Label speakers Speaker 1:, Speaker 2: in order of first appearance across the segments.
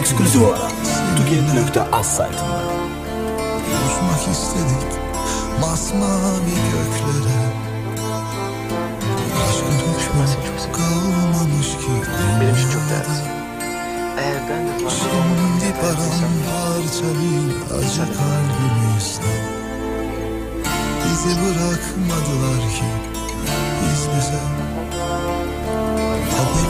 Speaker 1: ekskluzif olarak tugirli.az saytında.
Speaker 2: Uçmak istedik masmavi göklere Aşkın hükmü kalmamış ki
Speaker 3: Benim için çok değerlisin. Eğer ben de var.
Speaker 2: Şimdi paramparça bir acı kalbimi ister. Bizi bırakmadılar ki izlesen. Haber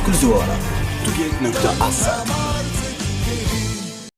Speaker 1: esclusivo ora. Türkiye.az